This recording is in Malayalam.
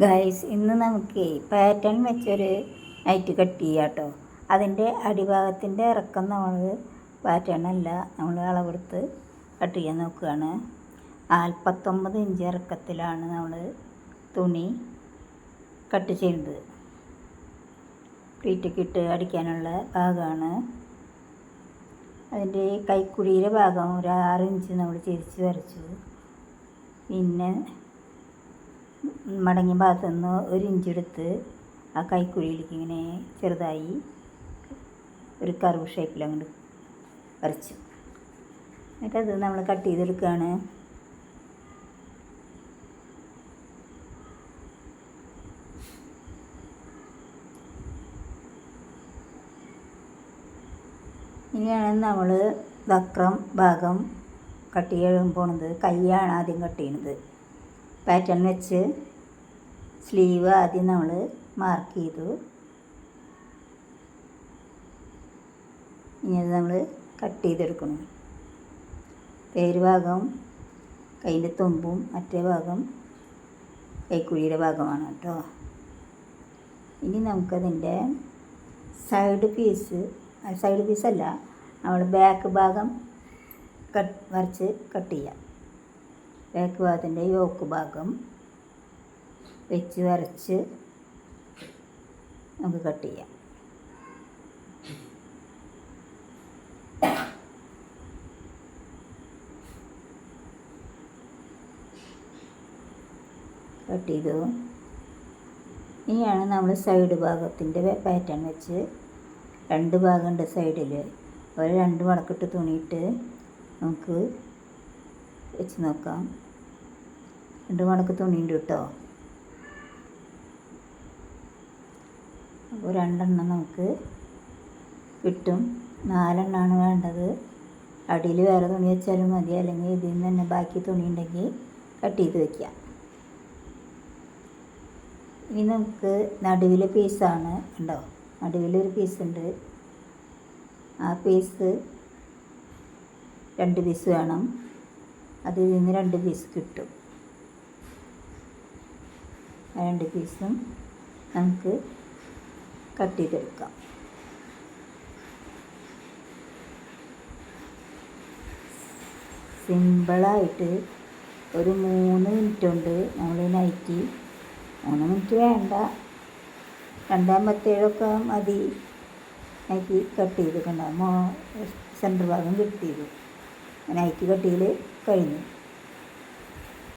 ഗൈസ് ഇന്ന് നമുക്ക് പാറ്റേൺ വെച്ചൊരു നൈറ്റ് കട്ട് ചെയ്യാം കേട്ടോ അതിന്റെ അടിഭാഗത്തിന്റെ ഇറക്കം നമ്മൾ പാറ്റേൺ അല്ല നമ്മൾ അളവെടുത്ത് കട്ട് ചെയ്യാൻ നോക്കുകയാണ്. നാൽപ്പത്തൊമ്പത് ഇഞ്ച് ഇറക്കത്തിലാണ് നമ്മൾ തുണി കട്ട് ചെയ്യുന്നത്. പ്ലീറ്റക്കിട്ട് അടിക്കാനുള്ള ഭാഗമാണ്. അതിന്റെ കൈക്കുഴിയുടെ ഭാഗം ഒരു ആറ് ഇഞ്ച് നമ്മൾ തിരിച്ച് വരച്ചു. പിന്നെ മടങ്ങിയ ഭാഗത്തു നിന്ന് ഒരു ഇഞ്ച് എടുത്ത് ആ കൈക്കുഴിയിലേക്ക് ഇങ്ങനെ ചെറുതായി ഒരു കർവ് ഷേപ്പിൽ അങ്ങോട്ട് വരച്ചു. എന്നിട്ടത് നമ്മൾ കട്ട് ചെയ്തെടുക്കുകയാണ്. ഇനിയാണ് നമ്മൾ വക്രം ഭാഗം കട്ട് ചെയ്യാൻ പോണത്. കൈയാണ് ആദ്യം കട്ട് ചെയ്യുന്നത് പാറ്റേൺ വെച്ച് സ്ലീവ് ആദ്യം നമ്മൾ മാർക്ക് ചെയ്തു. ഇനി അത് നമ്മൾ കട്ട് ചെയ്തെടുക്കണം. പേര് ഭാഗം കൈന്റെ തുമ്പും മറ്റേ ഭാഗം കൈക്കുഴിയുടെ ഭാഗമാണ് കേട്ടോ. ഇനി നമുക്കതിന്റെ സൈഡ് പീസ് സൈഡ് പീസല്ല നമ്മൾ ബാക്ക് ഭാഗം കട്ട് വരച്ച് കട്ട് ചെയ്യാം. ബാക്ക് യോക്ക് ഭാഗം വെച്ച് വരച്ച് നമുക്ക് കട്ട് ചെയ്യാം. കട്ട് ചെയ്തു. ഇനിയാണ് നമ്മൾ സൈഡ് ഭാഗത്തിന്റെ പാറ്റേൺ വെച്ച് രണ്ട് ഭാഗമുണ്ട് സൈഡിൽ. ഒരു രണ്ട് മടക്കിട്ട് തുണിയിട്ട് നമുക്ക് വെച്ച് നോക്കാം. രണ്ട് മടക്ക് തുണിയുണ്ട് കേട്ടോ. അപ്പോൾ രണ്ടെണ്ണം നമുക്ക് കിട്ടും. നാലെണ്ണമാണ് വേണ്ടത്. അടിയിൽ വേറെ തുണി വെച്ചാലും മതി. അല്ലെങ്കിൽ ഇതിൽ നിന്ന് തന്നെ ബാക്കി തുണി ഉണ്ടെങ്കിൽ കട്ട് ചെയ്ത് വയ്ക്കാം ഇനി നമുക്ക് നടുവിലെ പീസാണ് ഉണ്ടോ നടുവിലൊരു പീസ് ഉണ്ട്. ആ പീസ് രണ്ട് പീസ് വേണം. അതിൽ നിന്ന് രണ്ട് പീസ് കിട്ടും. രണ്ട് പീസും നമുക്ക് കട്ട് ചെയ്തെടുക്കാം. സിമ്പിളായിട്ട് ഒരു മൂന്ന് മിനിറ്റ് കൊണ്ട് നമ്മൾ നൈറ്റി മൂന്ന് മിനിറ്റ് വേണ്ട. രണ്ടാമത്തേഴൊക്കെ മതി. നൈറ്റി കട്ട് ചെയ്തിട്ടുണ്ടാകും സെന്റർ ഭാഗം കട്ട് നൈറ്റി കട്ട് കഴിഞ്ഞു.